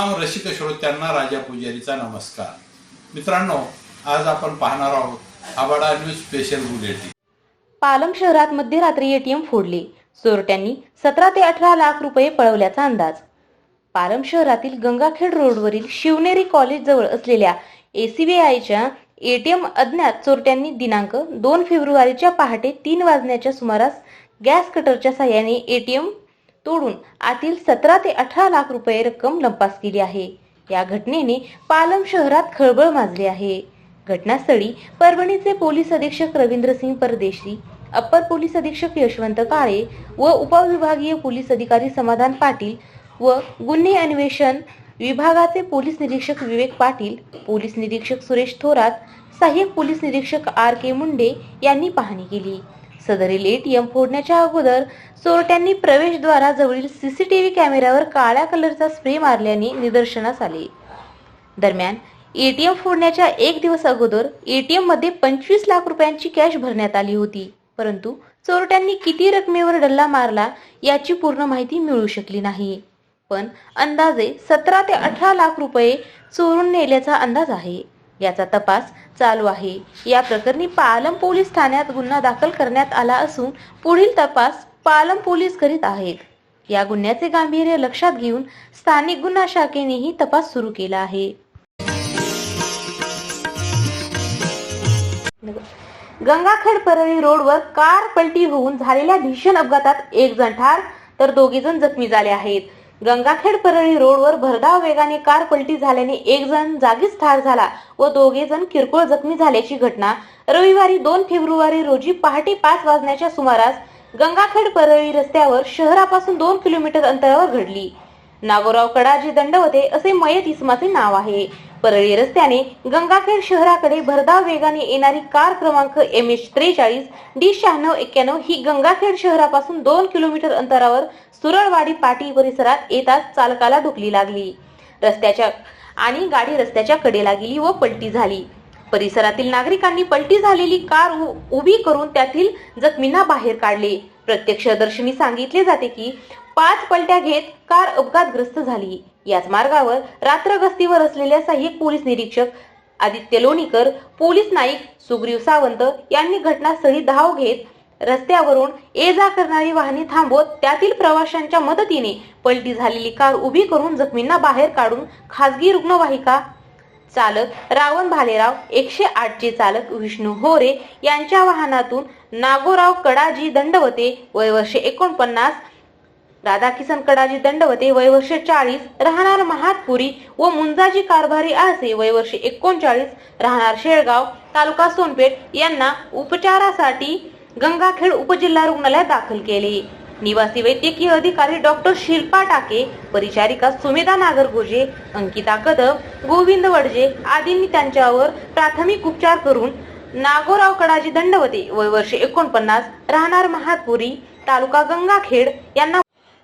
रसिक श्रोत्यांना राजा पुजारीचा नमस्कार. मित्रांनो आज आपण पाहणार आहोत आबाडा न्यूज स्पेशल बुलेटिन. पालम शहरात मध्यरात्री एटीएम फोडले. चोरट्यांनी सतरा ते अठरा लाख रुपये पळवल्याचा अंदाज. पालम शहरातील गंगाखेड रोडवरील शिवनेरी कॉलेज जवळ असलेल्या एसीबीआयच्या एटीएम अज्ञात चोरट्यांनी दिनांक दोन फेब्रुवारीच्या पहाटे तीन वाजण्याच्या सुमारास गॅस कटरच्या साह्याने एटीएम तोडून आतील सतरा ते अठरा लाख रुपये रक्कम लंपास केली आहे. या घटनेने पालम शहरात खळबळ माजली आहे. घटनास्थळी परभणीचे पोलीस अधीक्षक रवींद्रसिंग परदेशी अप्पर पोलीस अधीक्षक यशवंत काळे व उपविभागीय पोलीस अधिकारी समाधान पाटील व गुन्हे अन्वेषण विभागाचे पोलीस निरीक्षक विवेक पाटील पोलीस निरीक्षक सुरेश थोरात सहाय्यक पोलीस निरीक्षक आर के मुंडे यांनी पाहणी केली. सदरील एटीएम फोडण्याच्या अगोदर चोरट्यांनी प्रवेशद्वाराजवळील सीसीटीव्ही कॅमेऱ्यावर काळ्या कलरचा स्प्रे मारल्याने निदर्शनास आले. दरम्यान एटीएम फोडण्याच्या एक दिवस अगोदर एटीएममध्ये पंचवीस लाख रुपयांची कॅश भरण्यात आली होती. परंतु चोरट्यांनी किती रकमेवर डल्ला मारला याची पूर्ण माहिती मिळू शकली नाही. पण अंदाजे सतरा ते अठरा लाख रुपये चोरून नेल्याचा अंदाज आहे. याचा तपास चालू आहे. या प्रकरणी पालम पोलीस ठाण्यात गुन्हा दाखल करण्यात आला असून पुढील तपास पालम पोलीस करीत आहेत. या गुन्ह्याचे गांभीर्य लक्षात घेऊन स्थानिक गुन्हा शाखेनेही तपास सुरू केला आहे. गंगाखेड परळी रोडवर कार पलटी होऊन झालेल्या भीषण अपघातात एक जण ठार तर दोघे जण जखमी झाले आहेत. गंगाखेड परळी रोडवर भरधाव वेगाने कार पलटी झाल्याने एक जण जागीच ठार झाला व दोघे जण किरकोळ जखमी झाल्याची घटना. रविवारी दोन फेब्रुवारी रोजी पहाटे पाच वाजण्याच्या सुमारास गंगाखेड परळी रस्त्यावर शहरापासून दोन किलोमीटर अंतरावर घडली. नागोराव कडाजी दंडवते असे मयत इसमाचे नाव आहे. परळी रस्त्याने गंगाखेड शहराकडे भरधाव वेगाने येणारी कार क्रमांक एम एच त्रेचाळीस डी शहाण्णव एक्क्याण्णव ही गंगाखेड शहरापासून दोन किलोमीटर अंतरावर सुरळवाडी पाटी परिसरात येताच चालकाला ढुकली लागली. रस्त्याच्या आणि गाडी रस्त्याच्या कडेला गेली व पलटी झाली. परिसरातील नागरिकांनी पलटी झालेली कार उ- उभी करून त्यातील जखमींना बाहेर काढले. प्रत्यक्षदर्शनी सांगितले जाते की पाच पलट्या घेत कार अपघातग्रस्त झाली. याच मार्गावर रात्र गस्तीवर असलेल्या सहाय्यक पोलीस निरीक्षक आदित्य लोणीकर पोलीस नाईक सुग्रीव सावंत यांनी घटनास्थळी धाव घेत रस्त्यावरून ये जा करणारी वाहने थांबवत त्यातील प्रवाशांच्या मदतीने पलटी झालेली कार उभी करून जखमींना बाहेर काढून खासगी रुग्णवाहिका चालक रावण भालेराव एकशे आठचे चालक विष्णू होरे यांच्या वाहनातून नागोराव कडाजी दंडवते वय वर्षे एकोणपन्नास राधाकिसन कडाजी दंडवते वय वर्ष चाळीस राहणार महातपुरी व मुंजाजी कारभारी आसे वय वर्ष एकोणचाळीस राहणार शेळगाव तालुका सोनपेठ यांना उपचारासाठी गंगाखेड उपजिल्हा रुग्णालयात दाखल केले. निवासी वैद्यकीय अधिकारी डॉक्टर शिल्पा टाके परिचारिका सुमेधा नागरगोजे अंकिता कदम गोविंद वडजे आदींनी त्यांच्यावर प्राथमिक उपचार करून नागोराव कडाजी दंडवते वय वर्ष एकोणपन्नास राहणार महातपुरी तालुका गंगाखेड यांना